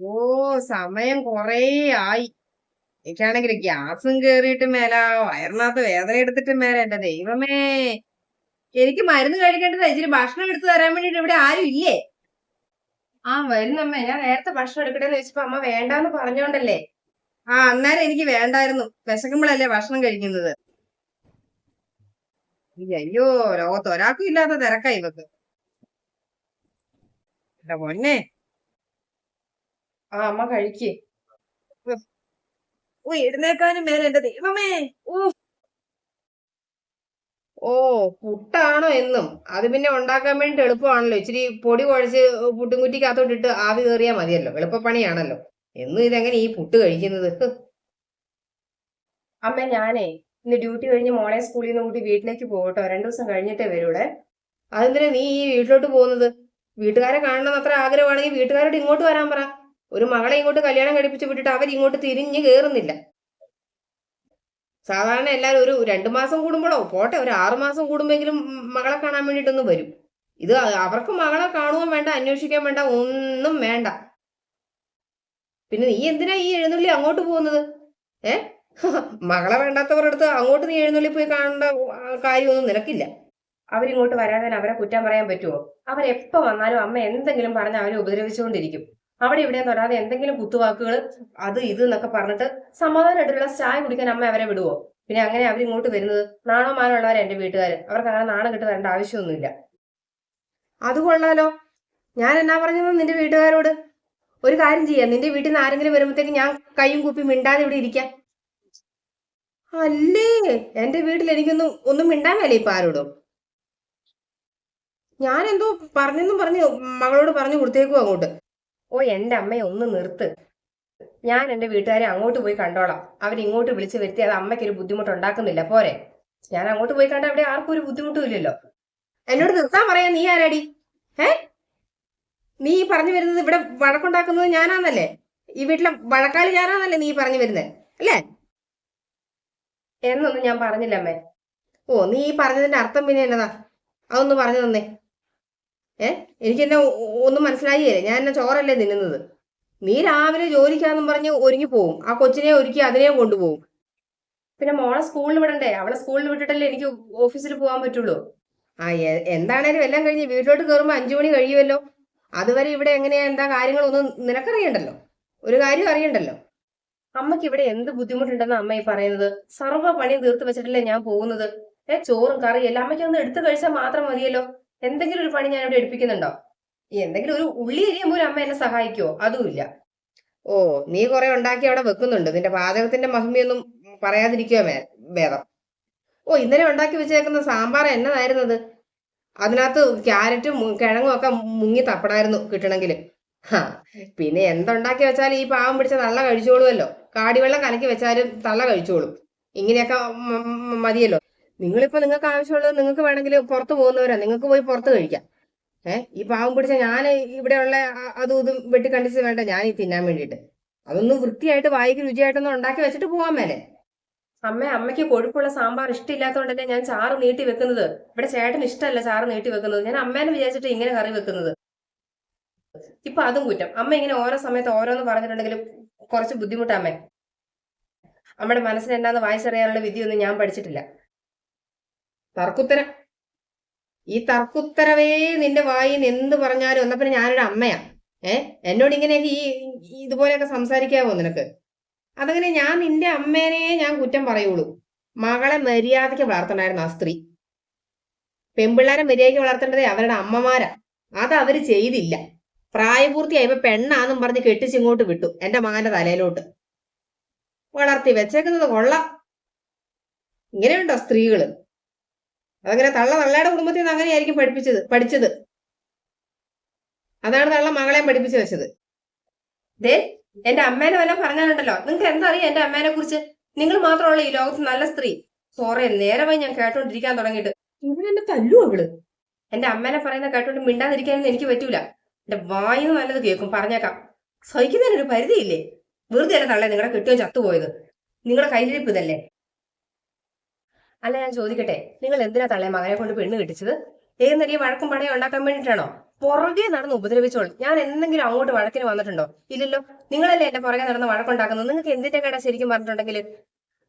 ഓ സമയം കൊറേ ആയി. എനിക്കാണെങ്കിൽ ഗ്യാസും കേറിയിട്ട് മേല വയറിനകത്ത് വേദന എടുത്തിട്ട് മേല എന്റെ ദൈവമേ. എനിക്ക് മരുന്ന് കഴിക്കേണ്ടത് ഇച്ചിരി ഭക്ഷണം എടുത്തു തരാൻ വേണ്ടിട്ട് ഇവിടെ ആരും ഇല്ലേ? ആ വരുന്നമ്മ ഞാൻ നേരത്തെ ഭക്ഷണം എടുക്കട്ടെ എന്ന് വെച്ചപ്പോ അമ്മ വേണ്ടാന്ന് പറഞ്ഞോണ്ടല്ലേ. ആ അന്നേരം എനിക്ക് വേണ്ടായിരുന്നു. വിശക്കുമ്പോഴല്ലേ ഭക്ഷണം കഴിക്കുന്നത്. അയ്യോ ലോകത്ത് ഒരാൾക്കും ഇല്ലാത്ത തിരക്കാ ഇവക്ക്. പൊന്നെ. ആ അമ്മ കഴിക്കേ. ഓ എഴുന്നേക്കാനും മേലെ എന്റെ ദൈവമേ. ഓ ഓ പുട്ടാണോ എന്നും. അത് പിന്നെ ഉണ്ടാക്കാൻ വേണ്ടി എളുപ്പമാണല്ലോ. ഇച്ചിരി പൊടി കുഴച്ച് പുട്ടും പുട്ടുംകുറ്റിക്കകത്തോട്ട് ഇട്ട് ആവി കയറിയാൽ മതിയല്ലോ. എളുപ്പപ്പണിയാണല്ലോ. എന്നും ഇതെങ്ങനെ ഈ പുട്ട് കഴിക്കുന്നത്? അമ്മ ഞാനേ ഇന്ന് ഡ്യൂട്ടി കഴിഞ്ഞ് മോളെ സ്കൂളിൽ നിന്ന് കൂട്ടി വീട്ടിലേക്ക് പോകട്ടോ. രണ്ടു ദിവസം കഴിഞ്ഞിട്ടേ വരൂടെ അതെന്തിനാ നീ ഈ വീട്ടിലോട്ട് പോകുന്നത്? വീട്ടുകാരെ കാണണം അത്ര ആഗ്രഹമാണെങ്കിൽ വീട്ടുകാരോട് ഇങ്ങോട്ട് വരാൻ പറ. ഒരു മകളെ ഇങ്ങോട്ട് കല്യാണം കഴിപ്പിച്ച് വിട്ടിട്ട് അവർ ഇങ്ങോട്ട് തിരിഞ്ഞ് കയറുന്നില്ല സാധാരണ എല്ലാവരും ഒരു രണ്ടു മാസം കൂടുമ്പോഴോ പോട്ടെ ഒരു ആറു മാസം കൂടുമ്പോഴെങ്കിലും മകളെ കാണാൻ വേണ്ടിയിട്ടൊന്ന് വരും. ഇത് അവർക്ക് മകളെ കാണുകയും വേണ്ട അന്വേഷിക്കാൻ വേണ്ട ഒന്നും വേണ്ട. പിന്നെ നീ എന്തിനാ ഈ എഴുന്നള്ളി അങ്ങോട്ട് പോകുന്നത്? ഏ? മകളെ വേണ്ടാത്തവരുടെ അടുത്ത് അങ്ങോട്ട് നീ എഴുന്നള്ളി പോയി കാണേണ്ട കാര്യമൊന്നും നിനക്കില്ല. അവരിങ്ങോട്ട് വരാതെ അവരെ കുറ്റം പറയാൻ പറ്റുമോ അവരെപ്പോ വന്നാലും അമ്മ എന്തെങ്കിലും പറഞ്ഞ് അവരെ ഉപദ്രവിച്ചുകൊണ്ടിരിക്കും. അവിടെ ഇവിടെ തൊടാതെ എന്തെങ്കിലും കുത്തുവാക്കുകൾ അത് ഇത് എന്നൊക്കെ പറഞ്ഞിട്ട് സമാധാനമായിട്ടുള്ള ചായ കുടിക്കാൻ അമ്മ അവരെ വിടുവോ? പിന്നെ അങ്ങനെ അവരിങ്ങോട്ട് വരുന്നത് നാണോ മാനോ എന്റെ വീട്ടുകാർ അവർക്ക് അങ്ങനെ നാണം കിട്ട് വരേണ്ട ആവശ്യമൊന്നുമില്ല. അത് കൊള്ളാലോ. ഞാൻ എന്നാ പറഞ്ഞത് നിന്റെ വീട്ടുകാരോട്? ഒരു കാര്യം ചെയ്യാം. നിന്റെ വീട്ടിൽ നിന്ന് ആരെങ്കിലും വരുമ്പോഴത്തേക്ക് ഞാൻ കൈയും കൂപ്പി മിണ്ടാതെ ഇവിടെ ഇരിക്കാം. അല്ലേ? എന്റെ വീട്ടിൽ എനിക്കൊന്നും ഒന്നും മിണ്ടാൻ വേല ഇപ്പൊ ആരോടും. ഞാനെന്തോ പറഞ്ഞെന്നും പറഞ്ഞു മകളോട് പറഞ്ഞു കൊടുത്തേക്കും അങ്ങോട്ട്. ഓ എന്റെ അമ്മയെ ഒന്ന് നിർത്ത്. ഞാൻ എന്റെ വീട്ടുകാരെ അങ്ങോട്ട് പോയി കണ്ടോളാം. അവരിങ്ങോട്ട് വിളിച്ചു വരുത്തി അത് അമ്മയ്ക്ക് ഒരു ബുദ്ധിമുട്ട് ഉണ്ടാക്കുന്നില്ല പോരെ. ഞാൻ അങ്ങോട്ട് പോയി കണ്ട അവിടെ ആർക്കും ഒരു ബുദ്ധിമുട്ടും ഇല്ലല്ലോ. എന്നോട് നിർത്താൻ പറയാ നീ ആരാടി? ഏ? നീ പറഞ്ഞു വരുന്നത് ഇവിടെ വഴക്കുണ്ടാക്കുന്നത് ഞാനാന്നല്ലേ? ഈ വീട്ടിലെ വഴക്കാളി ഞാനാന്നല്ലേ നീ പറഞ്ഞു വരുന്നത് അല്ലേ? എന്നൊന്നും ഞാൻ പറഞ്ഞില്ല അമ്മേ. ഓ നീ ഈ പറഞ്ഞതിന്റെ അർത്ഥം പിന്നെ എന്നതാ? അതൊന്ന് പറഞ്ഞു തന്നേ. ഏ? എനിക്കെന്നെ ഒന്നും മനസ്സിലായില്ലേ? ഞാൻ എന്നെ ചോറല്ലേ തിന്നുന്നത്. നീ രാവിലെ ജോലിക്കാന്നും പറഞ്ഞ് ഒരുങ്ങി പോവും. ആ കൊച്ചിനെ ഒരുക്കി അതിനെയും കൊണ്ടുപോകും പിന്നെ മോളെ സ്കൂളിൽ വിടണ്ടേ? അവളെ സ്കൂളിൽ വിട്ടിട്ടല്ലേ എനിക്ക് ഓഫീസിൽ പോകാൻ പറ്റുള്ളൂ. ആ എന്താണേലും എല്ലാം കഴിഞ്ഞ് വീട്ടിലോട്ട് കയറുമ്പോൾ അഞ്ചു മണി കഴിയുമല്ലോ അതുവരെ ഇവിടെ എങ്ങനെയാ എന്താ കാര്യങ്ങളൊന്നും നിനക്കറിയണ്ടല്ലോ? ഒരു കാര്യം അറിയണ്ടല്ലോ? അമ്മയ്ക്ക് ഇവിടെ എന്ത് ബുദ്ധിമുട്ടുണ്ടെന്ന് അമ്മ ഈ പറയുന്നത്? സർവ പണിയും തീർത്ത് വെച്ചിട്ടല്ലേ ഞാൻ പോകുന്നത്? ഏ ചോറും കറിയും എല്ലാം അമ്മയ്ക്ക് ഒന്ന് എടുത്തു കഴിച്ചാൽ മാത്രം മതിയല്ലോ? എന്തെങ്കിലും ഒരു പണി ഞാൻ ഇവിടെ എടുപ്പിക്കുന്നുണ്ടോ എന്തെങ്കിലും ഒരു ഉള്ളി എരിയുമ്പോൾ ഒരു അമ്മ എന്നെ സഹായിക്കുവോ? അതുമില്ല ഓ നീ കുറെ ഉണ്ടാക്കി അവിടെ വെക്കുന്നുണ്ട്. നിന്റെ പാചകത്തിന്റെ മഹിമയൊന്നും പറയാതിരിക്കുക ഭേദം ഓ ഇന്നലെ ഉണ്ടാക്കി വെച്ചേക്കുന്ന സാമ്പാർ എന്നതായിരുന്നത്? അതിനകത്ത് ക്യാരറ്റും കിഴങ്ങും ഒക്കെ മുങ്ങി തപ്പടായിരുന്നു കിട്ടണമെങ്കിൽ. ഹാ പിന്നെ എന്തുണ്ടാക്കി വെച്ചാലും ഈ പാവം പിടിച്ച തള്ള കഴിച്ചോളുമല്ലോ കാടിവെള്ളം കലക്കി വെച്ചാലും തള്ള കഴിച്ചോളും. ഇങ്ങനെയൊക്കെ മതിയല്ലോ. നിങ്ങളിപ്പോ നിങ്ങൾക്ക് ആവശ്യമുള്ളത് നിങ്ങൾക്ക് വേണമെങ്കിൽ പുറത്ത് പോകുന്നവരാ. നിങ്ങൾക്ക് പോയി പുറത്ത് കഴിക്കാം. ഏഹ് ഈ പാവം പിടിച്ച ഞാൻ ഇവിടെയുള്ള അതും ഇതും വെട്ടിക്കണ്ടിച്ച് വേണ്ട ഞാൻ ഈ തിന്നാൻ വേണ്ടിയിട്ട്. അതൊന്നും വൃത്തിയായിട്ട് വായിക്ക് രുചിയായിട്ടൊന്നും ഉണ്ടാക്കി വെച്ചിട്ട് പോകാൻ മേലെ. അമ്മ അമ്മയ്ക്ക് കൊഴുപ്പുള്ള സാമ്പാർ ഇഷ്ടമില്ലാത്തതുകൊണ്ടല്ലേ ഞാൻ ചാറ് നീട്ടി വെക്കുന്നത്? ഇവിടെ ചേട്ടന് ഇഷ്ടമല്ല ചാറ് നീട്ടി വെക്കുന്നത്. ഞാൻ അമ്മേനെ വിചാരിച്ചിട്ട് ഇങ്ങനെ കറി വെക്കുന്നത്. ഇപ്പൊ അതും കുറ്റം. അമ്മ ഇങ്ങനെ ഓരോ സമയത്ത് ഓരോന്ന് പറഞ്ഞിട്ടുണ്ടെങ്കിലും കുറച്ച് ബുദ്ധിമുട്ടാ അമ്മേ. അമ്മയുടെ മനസ്സിന് എന്താന്ന് വായിച്ചറിയാനുള്ള വിധിയൊന്നും ഞാൻ പഠിച്ചിട്ടില്ല. തർക്കുത്തരം. ഈ തർക്കുത്തരവേ നിന്റെ വായി എന്ത് പറഞ്ഞാലും പിന്നെ ഞാനൊരു അമ്മയാ. ഏ? എന്നോട് ഇങ്ങനെയൊക്കെ ഈ ഈ ഇതുപോലെയൊക്കെ സംസാരിക്കാവോ നിനക്ക്? അതങ്ങനെ ഞാൻ നിന്റെ അമ്മേനെ ഞാൻ കുറ്റം പറയുള്ളൂ. മകളെ മര്യാദയ്ക്ക് വളർത്തണായിരുന്നു ആ സ്ത്രീ. പെൺപിള്ളേരെ മര്യാദയ്ക്ക് വളർത്തേണ്ടത് അവരുടെ അമ്മമാരാ. അത് അവർ ചെയ്തില്ല. പ്രായപൂർത്തിയായപ്പോ പെണ്ണാന്നും പറഞ്ഞ് കെട്ടിച്ചിങ്ങോട്ട് വിട്ടു എന്റെ മകന്റെ തലയിലോട്ട്. വളർത്തി വെച്ചേക്കുന്നത് കൊള്ളാം. ഇങ്ങനെയുണ്ടോ സ്ത്രീകൾ? അതങ്ങനെ തള്ള തള്ളയുടെ കുടുംബത്തിൽ നിന്ന് അങ്ങനെയായിരിക്കും പഠിപ്പിച്ചത് പഠിച്ചത്. അതാണ് തള്ള മകളെയും പഠിപ്പിച്ചു വെച്ചത്. ദേ എന്റെ അമ്മേനെ വല്ല പറഞ്ഞാലുണ്ടല്ലോ. നിങ്ങൾക്ക് എന്തറിയാം എന്റെ അമ്മേനെ കുറിച്ച്? നിങ്ങൾ മാത്രമുള്ള ഈ ലോകത്ത് നല്ല സ്ത്രീ. സോറി നേരമായി ഞാൻ കേട്ടോണ്ടിരിക്കാൻ തുടങ്ങിയിട്ട്. ഇവനെന്നെ തല്ലു അവൾ. എന്റെ അമ്മേനെ പറയുന്ന കേട്ടോണ്ട് മിണ്ടാതിരിക്കാനൊന്നും എനിക്ക് പറ്റൂല. എന്റെ വായിന്ന് നല്ലത് കേൾക്കും പറഞ്ഞേക്കാം. സഹിക്കുന്നതിനൊരു പരിധിയില്ലേ? വെറുതെ അല്ല തള്ളേ നിങ്ങളുടെ കെട്ടിയോ ചത്തുപോയത്? നിങ്ങളുടെ കയ്യിലിരിപ്പ് ഇതല്ലേ? അല്ല ഞാൻ ചോദിക്കട്ടെ നിങ്ങൾ എന്തിനാ തള്ളേ മകനെ കൊണ്ട് പെണ്ണ് കെട്ടിച്ചത്? ഏതെന്നറിയ വഴക്കും പടയോ ഉണ്ടാക്കാൻ വേണ്ടിയിട്ടാണോ? പുറകെ നടന്ന് ഉപദ്രവിച്ചോളൂ. ഞാൻ എന്തെങ്കിലും അങ്ങോട്ട് വഴക്കിന് വന്നിട്ടുണ്ടോ? ഇല്ലല്ലോ. നിങ്ങളല്ലേ എന്റെ പുറകെ നടന്ന് വഴക്കുണ്ടാക്കുന്നത്? നിങ്ങൾക്ക് എന്തിന്റെ കേടാ ശരിക്കും പറഞ്ഞിട്ടുണ്ടെങ്കിൽ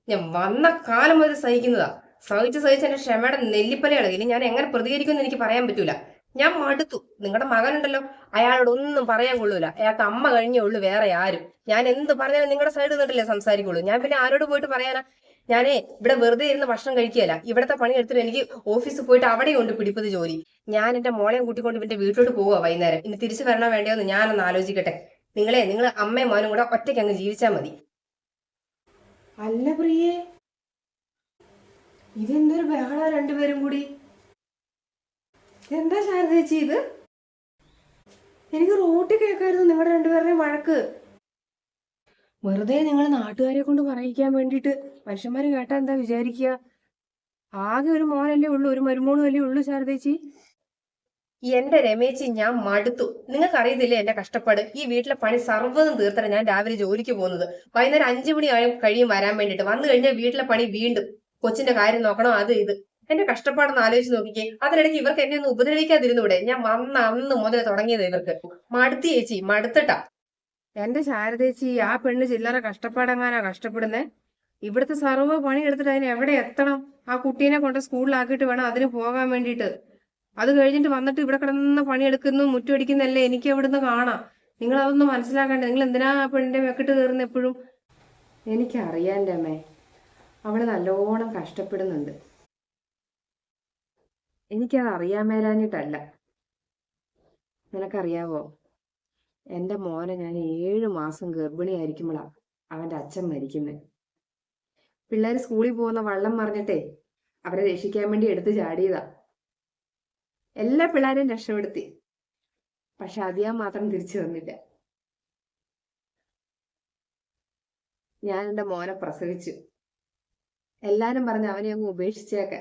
ഞാൻ വന്ന കാലം മുതൽ സഹിക്കുന്നതാ. സഹിച്ച് സഹിച്ച് എന്റെ ക്ഷമയുടെ നെല്ലിപ്പലയാണ്. ഇനി ഞാൻ എങ്ങനെ പ്രതികരിക്കുമെന്ന് എനിക്ക് പറയാൻ പറ്റൂല. ഞാൻ മടുത്തു. നിങ്ങളുടെ മകനുണ്ടല്ലോ. അയാളോട് ഒന്നും പറയാൻ കൊള്ളൂല. അയാൾക്ക് അമ്മ കഴിഞ്ഞേ ഉള്ളൂ വേറെ ആരും. ഞാൻ എന്ത് പറഞ്ഞാലും നിങ്ങളുടെ സൈഡിൽ നിന്നിട്ടല്ലേ സംസാരിക്കുള്ളൂ. ഞാൻ പിന്നെ ആരോട് പോയിട്ട് പറയാനാ? ഞാനേ ഇവിടെ വെറുതെ ഇരുന്ന് ഭക്ഷണം കഴിക്കുകയല്ല. ഇവിടത്തെ പണി എടുത്തിട്ട് എനിക്ക് ഓഫീസിൽ പോയിട്ട് അവിടെയുണ്ട് പിടിപ്പത് ജോലി. ഞാൻ എന്റെ മോളെ കൂട്ടിക്കൊണ്ട് ഇവന്റെ വീട്ടിലോട്ട് പോവാ വൈകുന്നേരം. ഇനി തിരിച്ചു വരണോ വേണ്ടയോന്ന് ഞാനൊന്ന് ആലോചിക്കട്ടെ. നിങ്ങളെ നിങ്ങൾ അമ്മയും മോനും കൂടെ ഒറ്റയ്ക്ക് അങ്ങ് ജീവിച്ചാൽ മതി. അല്ല പ്രിയേ. ഇതെന്തൊരു ബഹള രണ്ടുപേരും കൂടി. എന്താ ശാരദേച്ചി ഇത്? എനിക്ക് റോട്ടിൽ കേൾക്കായിരുന്നു നിങ്ങളുടെ രണ്ടുപേരുടെയും വഴക്ക്. വെറുതെ നിങ്ങൾ നാട്ടുകാരെ കൊണ്ട് പറയിക്കാൻ വേണ്ടിയിട്ട് മനുഷ്യന്മാർ കേട്ടാ എന്താ വിചാരിക്കുക? ആകെ ഒരു മോനല്ലേ ഉള്ളൂ ഒരു മരുമോളും അല്ലേ ഉള്ളൂ ശാരദേച്ചി? എന്റെ രമേച്ചി ഞാൻ മടുത്തു. നിങ്ങൾക്ക് അറിയത്തില്ലേ എന്റെ കഷ്ടപ്പാട്? ഈ വീട്ടിലെ പണി സർവതും തീർത്തര ഞാൻ രാവിലെ ജോലിക്ക് പോകുന്നത്. വൈകുന്നേരം അഞ്ചു മണി ആയും കഴിയും വരാൻ വേണ്ടിയിട്ട്. വന്നു കഴിഞ്ഞാൽ വീട്ടിലെ പണി വീണ്ടും. കൊച്ചിന്റെ കാര്യം നോക്കണം? അത് ഇത്. എന്റെ കഷ്ടപ്പാടൊന്ന് ആലോചിച്ച് നോക്കിക്കേ. അതിനിടയ്ക്ക് ഇവർക്ക് എന്നെ ഒന്ന് ഉപദ്രവിക്കാതിരുന്നൂടെ. ഞാൻ വന്ന അന്ന് മുതൽ തുടങ്ങിയത് ഇവർക്ക്. മടുത്തി ചേച്ചി മടുത്തിട്ടാ. എന്റെ ശാരദേച്ചി ആ പെണ്ണ് ചില്ലറ കഷ്ടപ്പാടെങ്ങാനാ കഷ്ടപ്പെടുന്നേ? ഇവിടുത്തെ സർവ പണി എടുത്തിട്ട് അതിന് എവിടെ എത്തണം? ആ കുട്ടീനെ കൊണ്ട് സ്കൂളിലാക്കിയിട്ട് വേണം അതിന് പോകാൻ വേണ്ടിയിട്ട്. അത് കഴിഞ്ഞിട്ട് വന്നിട്ട് ഇവിടെ കിടന്ന് പണിയെടുക്കുന്നു മുറ്റുമടിക്കുന്നല്ലേ എനിക്ക് എവിടുന്ന് കാണാം. നിങ്ങൾ അതൊന്നും മനസ്സിലാക്കണ്ടേ നിങ്ങൾ എന്തിനാ ആ പെണ്ണിന്റെ മെക്കിട്ട് കയറുന്ന എപ്പോഴും? എനിക്കറിയാം രമേ അവൾ നല്ലോണം കഷ്ടപ്പെടുന്നുണ്ട്. എനിക്കത് അറിയാൻ മേലാഞ്ഞിട്ടല്ല. നിനക്കറിയാവോ? എന്റെ മോനെ ഞാൻ ഏഴ് മാസം ഗർഭിണിയായിരിക്കുമ്പോഴാ അവന്റെ അച്ഛൻ മരിക്കുന്നത് പിള്ളേർ സ്കൂളിൽ പോകുന്ന വള്ളം മറിഞ്ഞിട്ടേ അവരെ രക്ഷിക്കാൻ വേണ്ടി എടുത്തു ചാടിയതാ. എല്ലാ പിള്ളേരെയും രക്ഷപ്പെടുത്തി. പക്ഷെ അതിയാ മാത്രം തിരിച്ചു വന്നില്ല ഞാൻ എന്റെ മോനെ പ്രസവിച്ചു. എല്ലാരും പറഞ്ഞ് അവനെ അങ്ങ് ഉപേക്ഷിച്ചേക്ക.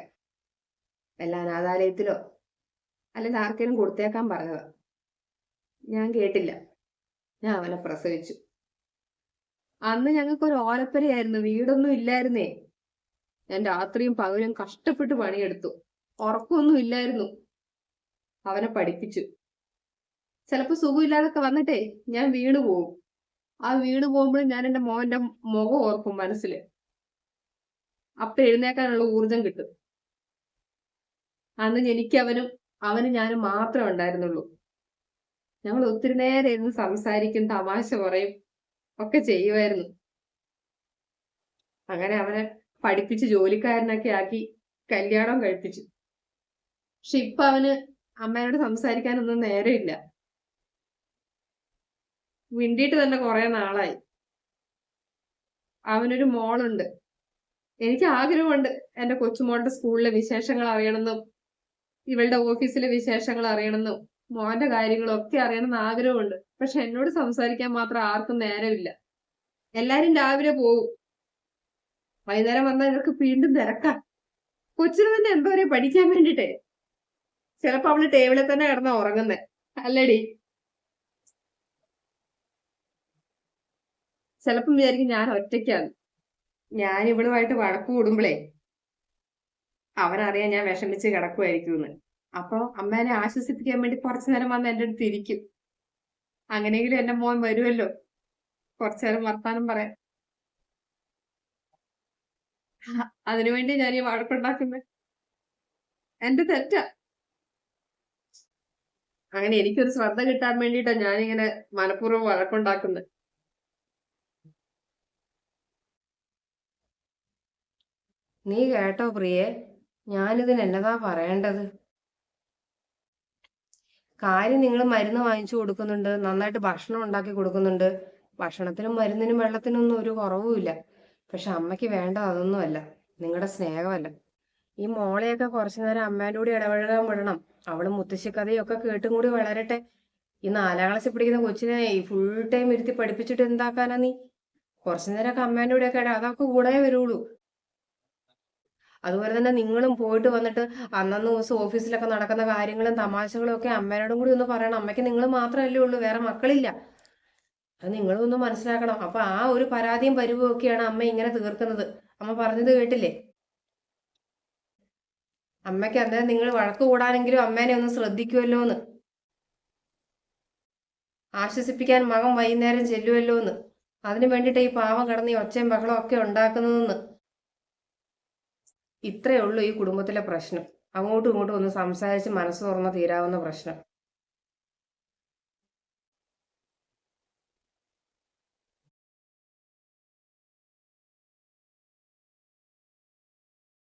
എല്ലാ അനാഥാലയത്തിലോ അല്ലെങ്കിൽ ആർക്കെങ്കിലും കൊടുത്തേക്കാൻ പറഞ്ഞതാ. ഞാൻ കേട്ടില്ല. ഞാൻ അവനെ പ്രസവിച്ചു. അന്ന് ഞങ്ങൾക്ക് ഒരു ഓലപ്പരയായിരുന്നു. വീടൊന്നും ഇല്ലായിരുന്നേ. ഞാൻ രാത്രിയും പകലും കഷ്ടപ്പെട്ട് പണിയെടുത്തു. ഉറക്കമൊന്നും ഇല്ലായിരുന്നു. അവനെ പഠിപ്പിച്ചു. ചിലപ്പോ സുഖമില്ലാതൊക്കെ വന്നിട്ടേ ഞാൻ വീണു പോവും. ആ വീണു പോകുമ്പോഴും ഞാൻ എന്റെ മോന്റെ മുഖം ഓർക്കും മനസ്സിൽ. അപ്പൊ എഴുന്നേക്കാനുള്ള ഊർജം കിട്ടും. അന്ന് എനിക്ക് അവനും അവന് ഞാനും മാത്രമേ ഉണ്ടായിരുന്നുള്ളൂ. ഞങ്ങൾ ഒത്തിരി നേരം ഇരുന്ന് സംസാരിക്കും തമാശ പറയും ഒക്കെ ചെയ്യുമായിരുന്നു അങ്ങനെ അവനെ പഠിപ്പിച്ച് ജോലിക്കാരനൊക്കെ ആക്കി കല്യാണം കഴിപ്പിച്ചു. പക്ഷെ ഇപ്പൊ അവന് അമ്മയോട് സംസാരിക്കാനൊന്നും നേരമില്ല. വിണ്ടിട്ട് തന്നെ കുറെ നാളായി. അവനൊരു മോളുണ്ട്. എനിക്ക് ആഗ്രഹമുണ്ട് എന്റെ കൊച്ചുമോളുടെ സ്കൂളിലെ വിശേഷങ്ങൾ അറിയണമെന്നും ഇവളുടെ ഓഫീസിലെ വിശേഷങ്ങൾ അറിയണമെന്നും. മോന്റെ കാര്യങ്ങളൊക്കെ അറിയണമെന്ന് ആഗ്രഹമുണ്ട്. പക്ഷെ എന്നോട് സംസാരിക്കാൻ മാത്രം ആർക്കും നേരമില്ല. എല്ലാരും രാവിലെ പോകും വൈകുന്നേരം വന്നാൽ ഇവർക്ക് വീണ്ടും തിരക്കാം. കൊച്ചിന് തന്നെ എന്തോ ഒരു പഠിക്കാൻ വേണ്ടിട്ടേ. ചിലപ്പോ അവൾ ടേബിളിൽ തന്നെ കിടന്ന ഉറങ്ങുന്നേ. അല്ലടി. ചിലപ്പം വിചാരിക്കും ഞാൻ ഒറ്റയ്ക്കാണ്. ഞാൻ ഇവളുമായിട്ട് വഴക്ക് കൂടുമ്പളേ അവനറിയാൻ ഞാൻ വിഷമിച്ച് കിടക്കുമായിരിക്കുമെന്ന് അപ്പൊ അമ്മേനെ ആശ്വസിപ്പിക്കാൻ വേണ്ടി കുറച്ചു നേരം വന്ന് എന്റെ അടുത്ത് ഇരിക്കും. അങ്ങനെയെങ്കിലും എന്റെ മോൻ വരുമല്ലോ. കുറച്ചു നേരം വർത്താനം പറയാൻ. അതിനുവേണ്ടി ഞാൻ ഈ വഴക്കുണ്ടാക്കുന്നത് എന്റെ തെറ്റാ. അങ്ങനെ എനിക്കൊരു ശ്രദ്ധ കിട്ടാൻ വേണ്ടിട്ടാ ഞാനിങ്ങനെ മനഃപൂർവം വഴക്കുണ്ടാക്കുന്നത് നീ കേട്ടോ പ്രിയെ ഞാനിതിന് എന്നതാ പറയേണ്ടത്? കാര്യം നിങ്ങൾ മരുന്ന് വാങ്ങിച്ചു കൊടുക്കുന്നുണ്ട് നന്നായിട്ട് ഭക്ഷണം ഉണ്ടാക്കി കൊടുക്കുന്നുണ്ട്. ഭക്ഷണത്തിനും മരുന്നിനും വെള്ളത്തിനും ഒന്നും ഒരു കുറവുമില്ല പക്ഷെ അമ്മയ്ക്ക് വേണ്ടത് അതൊന്നുമല്ല. നിങ്ങളുടെ സ്നേഹമല്ല. ഈ മോളെയൊക്കെ കുറച്ചു നേരം അമ്മേന്റെ കൂടി ഇടപഴകാൻ വിടണം. അവൾ മുത്തശ്ശി കഥയൊക്കെ കേട്ടും കൂടി വളരട്ടെ. ഈ നാലാം ക്ലാസ്സിൽ പഠിക്കുന്ന കൊച്ചിനെ ഫുൾ ടൈം ഇരുത്തി പഠിപ്പിച്ചിട്ട് എന്താക്കാനാ നീ? കുറച്ചു നേരമൊക്കെ അമ്മേന്റെ കൂടെയൊക്കെ അതൊക്കെ കൂടെ വരുള്ളൂ. അതുപോലെ തന്നെ നിങ്ങളും പോയിട്ട് വന്നിട്ട് അന്നന്ന് ദിവസം ഓഫീസിലൊക്കെ നടക്കുന്ന കാര്യങ്ങളും തമാശകളും ഒക്കെ അമ്മേനോടും കൂടി ഒന്ന് പറയണം. അമ്മയ്ക്ക് നിങ്ങൾ മാത്രമല്ലേ ഉള്ളൂ വേറെ മക്കളില്ല. അത് നിങ്ങളും ഒന്ന് മനസ്സിലാക്കണം. അപ്പൊ ആ ഒരു പരാതിയും പരിവും ഒക്കെയാണ് അമ്മ ഇങ്ങനെ തീർക്കുന്നത്. അമ്മ പറഞ്ഞത് കേട്ടില്ലേ? അമ്മയ്ക്ക് അന്നേരം നിങ്ങൾ വഴക്ക് കൂടാനെങ്കിലും അമ്മേനെ ഒന്ന് ശ്രദ്ധിക്കുമല്ലോ എന്ന് ആശ്വസിപ്പിക്കാൻ മകൻ വൈകുന്നേരം ചെല്ലുമല്ലോ എന്ന് അതിനു വേണ്ടിയിട്ട് ഈ പാവം കിടന്ന് ഈ ഒച്ചയും ബഹളം ഒക്കെ ഉണ്ടാക്കുന്നതെന്ന്. ഇത്രയേ ഉള്ളൂ ഈ കുടുംബത്തിലെ പ്രശ്നം. അങ്ങോട്ടും ഇങ്ങോട്ടും ഒന്ന് സംസാരിച്ച് മനസ്സ് തുറന്ന് തീരാവുന്ന പ്രശ്നം.